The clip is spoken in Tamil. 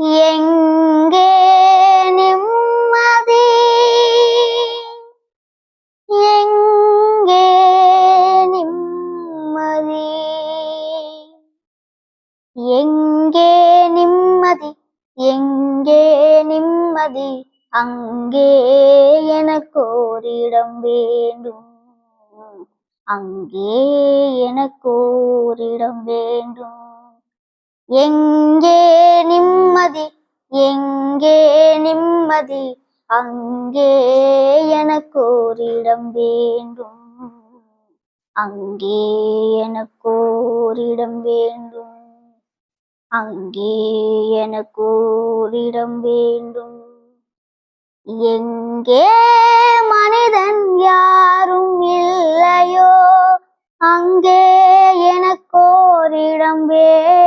எங்கே நிம்மதி? எங்கே நிம்மதி? எங்கே நிம்மதி? எங்கே நிம்மதி? அங்கே எனக்கோரிடம் வேண்டும். அங்கே எனக்கோரிடம் வேண்டும். எங்கே நிம்மதி அங்கே எனக்கு ஓரிடம் வேண்டும். அங்கே எனக்கு ஓரிடம் வேண்டும். அங்கே எனக்கு ஓரிடம் வேண்டும். எங்கே மனிதன் யாரும் இல்லையோ அங்கே எனக்கு ஓரிடம் வேண்டும்